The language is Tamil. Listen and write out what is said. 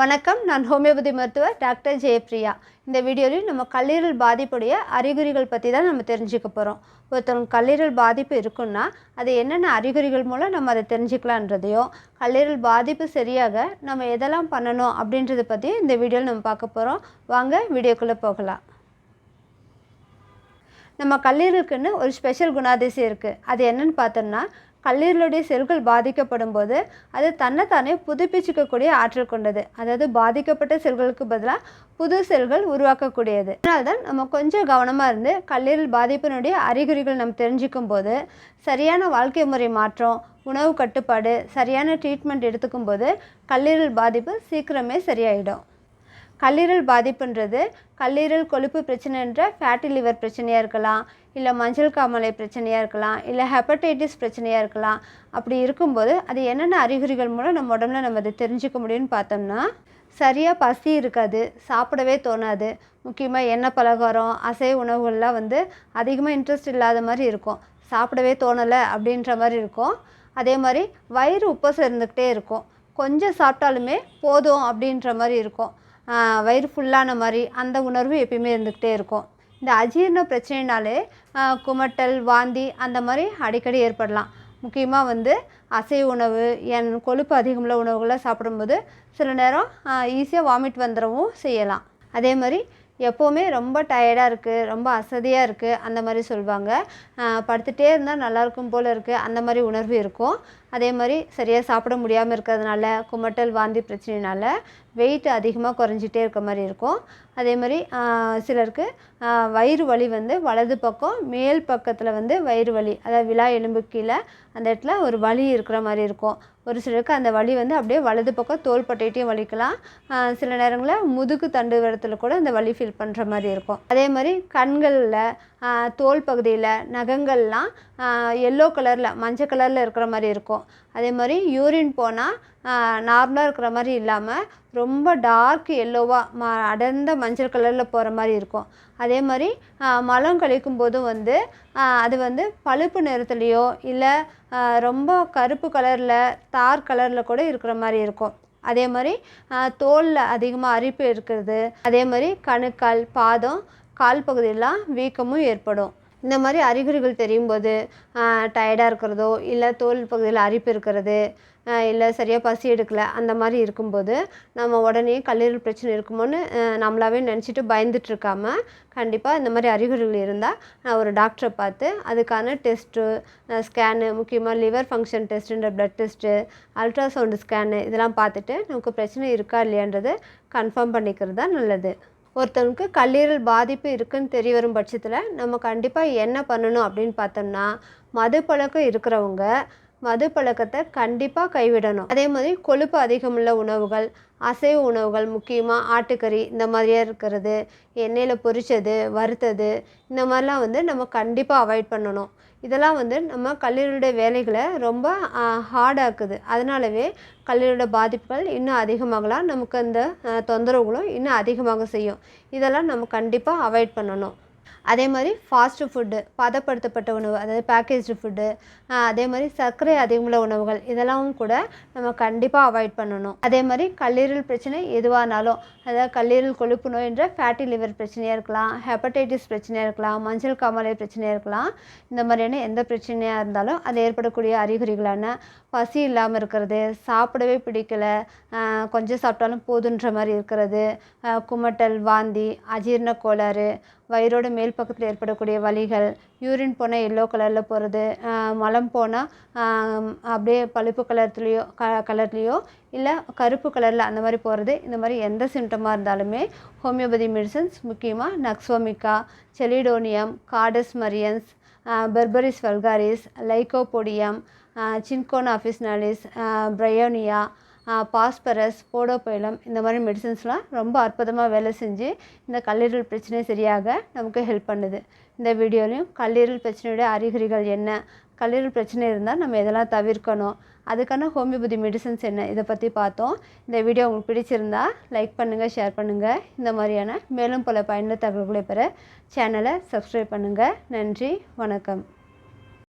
வணக்கம். நான் ஹோமியோபதி மருத்துவர் டாக்டர் ஜெயப்ரியா இந்த வீடியோவில் நம்ம கல்லீரல் பாதிப்புடைய அறிகுறிகள் பற்றி தான் நம்ம தெரிஞ்சுக்க போகிறோம் ஒருத்தவங்க கல்லீரல் பாதிப்பு இருக்குன்னா அது என்னென்ன அறிகுறிகள் மூலம் நம்ம அதை தெரிஞ்சுக்கலான்றதையும் கல்லீரல் பாதிப்பு சரியாக நம்ம எதெல்லாம் பண்ணணும் அப்படின்றத பற்றி இந்த வீடியோவில் நம்ம பார்க்க போகிறோம் வாங்க வீடியோக்குள்ளே போகலாம். நம்ம கல்லீரலுக்குன்னு ஒரு ஸ்பெஷல் குணாதிசயம் இருக்குது அது என்னென்னு பார்த்தோம்னா கல்லீரலுடைய செல்கள் பாதிக்கப்படும் போது அது தன்னைத்தானே புதுப்பிச்சிக்கக்கூடிய ஆற்றல் கொண்டது. அதாவது பாதிக்கப்பட்ட செல்களுக்கு பதிலாக புது செல்கள் உருவாக்கக்கூடியது. அதனால்தான் நம்ம கொஞ்சம் கவனமாக இருந்து கல்லீரல் பாதிப்பினுடைய அறிகுறிகள் நம்ம தெரிஞ்சுக்கும் போது சரியான வாழ்க்கை முறை மாற்றம் உணவு கட்டுப்பாடு சரியான ட்ரீட்மெண்ட் எடுத்துக்கும் போது கல்லீரல் பாதிப்பு சீக்கிரமே சரியாயிடும். கல்லீரல் பாதிப்புன்றது கல்லீரல் கொழுப்பு பிரச்சனைன்ற ஃபேட்டி லிவர் பிரச்சனையாக இருக்கலாம் இல்லை மஞ்சள் காமலை பிரச்சனையாக இருக்கலாம் இல்லை ஹெப்படைட்டிஸ் பிரச்சனையாக இருக்கலாம். அப்படி இருக்கும்போது அது என்னென்ன அறிகுறிகள் மூலம் நம்ம உடம்புல நம்ம அதை தெரிஞ்சுக்க முடியும்னு பார்த்தோம்னா சரியாக பசி இருக்காது சாப்பிடவே தோணாது. முக்கியமாக எண்ணெய் பலகாரம் அசைவ உணவுகள்லாம் வந்து அதிகமாக இன்ட்ரெஸ்ட் இல்லாத மாதிரி இருக்கும். சாப்பிடவே தோணலை அப்படின்ற மாதிரி இருக்கும். அதே மாதிரி வயிறு உப்பசம் இருந்துக்கிட்டே இருக்கும். கொஞ்சம் சாப்பிட்டாலுமே போதும் அப்படின்ற மாதிரி இருக்கும். வயிறு ஃபுல்லான மாதிரி அந்த உணர்வு எப்பயுமே இருந்துக்கிட்டே இருக்கும். இந்த அஜீரண பிரச்சனைனாலே குமட்டல் வாந்தி அந்த மாதிரி அடிக்கடி ஏற்படலாம். முக்கியமாக வந்து அசைவ உணவு என் கொழுப்பு அதிகமுள்ள உணவுகளை சாப்பிடும்போது சில நேரம் ஈஸியாக வாமிட் வந்துடவும் செய்யலாம். அதே மாதிரி எப்போவுமே ரொம்ப டயர்டாக இருக்குது ரொம்ப அசதியாக இருக்குது அந்த மாதிரி சொல்லுவாங்க படுத்துகிட்டே இருந்தால் நல்லாயிருக்கும் போல் இருக்குது அந்த மாதிரி உணர்வு இருக்கும். அதே மாதிரி சரியாக சாப்பிட முடியாமல் இருக்கிறதுனால குமட்டல் வாந்தி பிரச்சனைனால வெயிட் அதிகமாக குறைஞ்சிட்டே இருக்க மாதிரி இருக்கும். அதே மாதிரி சிலருக்கு வயிறு வலி வந்து வலது பக்கம் மேல் பக்கத்தில் வந்து வயிறு வலி அதாவது விழா எலும்பு கீழே அந்த இடத்துல ஒரு வலி இருக்கிற மாதிரி இருக்கும். ஒரு சிலருக்கு அந்த வலி வந்து அப்படியே வலது பக்கம் தோல் பட்டையிட்டையும் வலிக்கலாம். சில நேரங்களில் முதுகு தண்டு இடத்துல கூட அந்த வலி ஃபீல் பண்ணுற மாதிரி இருக்கும். அதே மாதிரி கண்களில் தோல் பகுதியில் நகங்கள்லாம் எல்லோ கலரில் மஞ்சள் கலரில் இருக்கிற மாதிரி இருக்கும். அதே மாதிரி யூரின் போனால் நார்மலாக இருக்கிற மாதிரி இல்லாமல் ரொம்ப டார்க் எல்லோவாக ம அடர்ந்த மஞ்சள் கலரில் போகிற மாதிரி இருக்கும். அதே மாதிரி மலம் கழிக்கும் போதும் வந்து அது வந்து பழுப்பு நிறத்துலேயோ இல்லை ரொம்ப கருப்பு கலரில் தார் கலரில் கூட இருக்கிற மாதிரி இருக்கும். அதே மாதிரி தோலில் அதிகமாக அரிப்பு இருக்கிறது அதே மாதிரி கணுக்கால் பாதம் கால் பகுதியெல்லாம் வீக்கமும் ஏற்படும். இந்த மாதிரி அறிகுறிகள் தெரியும் போது டயர்டாக இருக்கிறதோ இல்லை தோல் பகுதியில் அரிப்பு இருக்கிறது இல்லை சரியாக பசி எடுக்கலை அந்த மாதிரி இருக்கும்போது நம்ம உடனே கல்லீரல் பிரச்சனை இருக்குமோன்னு நம்மளாவே நினச்சிட்டு பயந்துட்டு கண்டிப்பாக இந்த மாதிரி அறிகுறிகள் இருந்தால் நான் ஒரு டாக்டரை பார்த்து அதுக்கான டெஸ்ட்டு ஸ்கேனு முக்கியமாக லிவர் ஃபங்க்ஷன் டெஸ்ட்டுன்ற ப்ளட் டெஸ்ட்டு அல்ட்ராசவுண்டு ஸ்கேனு இதெல்லாம் பார்த்துட்டு நமக்கு பிரச்சனை இருக்கா இல்லையான்றது கன்ஃபார்ம் பண்ணிக்கிறது தான் நல்லது. ஒருத்தனுக்கு கல்லீரல் பாதிப்பு இருக்குன்னு தெரிய வரும் பட்சத்தில் நம்ம கண்டிப்பாக என்ன பண்ணணும் அப்படின்னு பார்த்தோம்னா மது பழக்கம் இருக்கிறவங்க மது பழக்கத்தை கண்டிப்பாக கைவிடணும். அதே மாதிரி கொழுப்பு அதிகமுள்ள உணவுகள் அசைவ உணவுகள் முக்கியமாக ஆட்டுக்கறி இந்த மாதிரியாக இருக்கிறது எண்ணெயில் பொரித்தது வறுத்தது இந்த மாதிரிலாம் வந்து நம்ம கண்டிப்பாக அவாய்ட் பண்ணணும். இதெல்லாம் வந்து நம்ம கல்லீரலுடைய வேலைகளை ரொம்ப ஹார்டாக்குது அதனாலவே கல்லீரலோட பாதிப்புகள் இன்னும் அதிகமாகலாம். நமக்கு அந்த தொந்தரவுகளும் இன்னும் அதிகமாக செய்யும். இதெல்லாம் நம்ம கண்டிப்பாக அவாய்ட் பண்ணணும். அதே மாதிரி ஃபாஸ்ட்டு ஃபுட்டு பதப்படுத்தப்பட்ட உணவு அதாவது பேக்கேஜ்டு ஃபுட்டு அதே மாதிரி சர்க்கரை அதிகமுள்ள உணவுகள் இதெல்லாம் கூட நம்ம கண்டிப்பாக அவாய்ட் பண்ணணும். அதே மாதிரி கல்லீரல் பிரச்சனை எதுவானாலும் அதாவது கல்லீரல் கொழுப்பு நோய் என்ற ஃபேட்டி லிவர் பிரச்சனையாக இருக்கலாம் ஹெப்படைட்டிஸ் பிரச்சனையாக இருக்கலாம் மஞ்சள் காமாலை பிரச்சனையாக இருக்கலாம் இந்த மாதிரியான எந்த பிரச்சனையாக இருந்தாலும் அது ஏற்படக்கூடிய அறிகுறிகளான பசி இல்லாமல் இருக்கிறது சாப்பிடவே பிடிக்கல கொஞ்சம் சாப்பிட்டாலும் போதுன்ற மாதிரி இருக்கிறது குமட்டல் வாந்தி அஜீர்ண கோளாறு வயிறோட மேல் பக்கத்தில் ஏற்படக்கூடிய வலிகள் யூரின் போனால் எல்லோ கலரில் போகிறது மலம் போனால் அப்படியே பழுப்பு கலர்லேயோ க கலர்லேயோ இல்லை கருப்பு கலரில் அந்த மாதிரி போகிறது இந்த மாதிரி எந்த சிம்டமாக இருந்தாலுமே ஹோமியோபதி மெடிசன்ஸ் முக்கியமாக nux vomica chelidonium carduus marianus berberis vulgaris lycopodium cinchona officinalis bryonia phosphorus podophyllum இந்த மாதிரி மெடிசன்ஸ்லாம் ரொம்ப அற்புதமாக வேலை செஞ்சு இந்த கல்லீரல் பிரச்சனை சரியாக நமக்கு ஹெல்ப் பண்ணுது. இந்த வீடியோலையும் கல்லீரல் பிரச்சனையுடைய அறிகுறிகள் என்ன கல்லீரல் பிரச்சனை இருந்தால் நம்ம எதெல்லாம் தவிர்க்கணும் அதுக்கான ஹோமியோபதி மெடிசன்ஸ் என்ன இதை பற்றி பார்த்தோம். இந்த வீடியோ உங்களுக்கு பிடிச்சிருந்தா லைக் பண்ணுங்கள் ஷேர் பண்ணுங்கள் இந்த மாதிரியான மேலும் பல பயனுள்ள தகவல்களை பெற சேனலை சப்ஸ்கிரைப் பண்ணுங்கள் நன்றி வணக்கம்.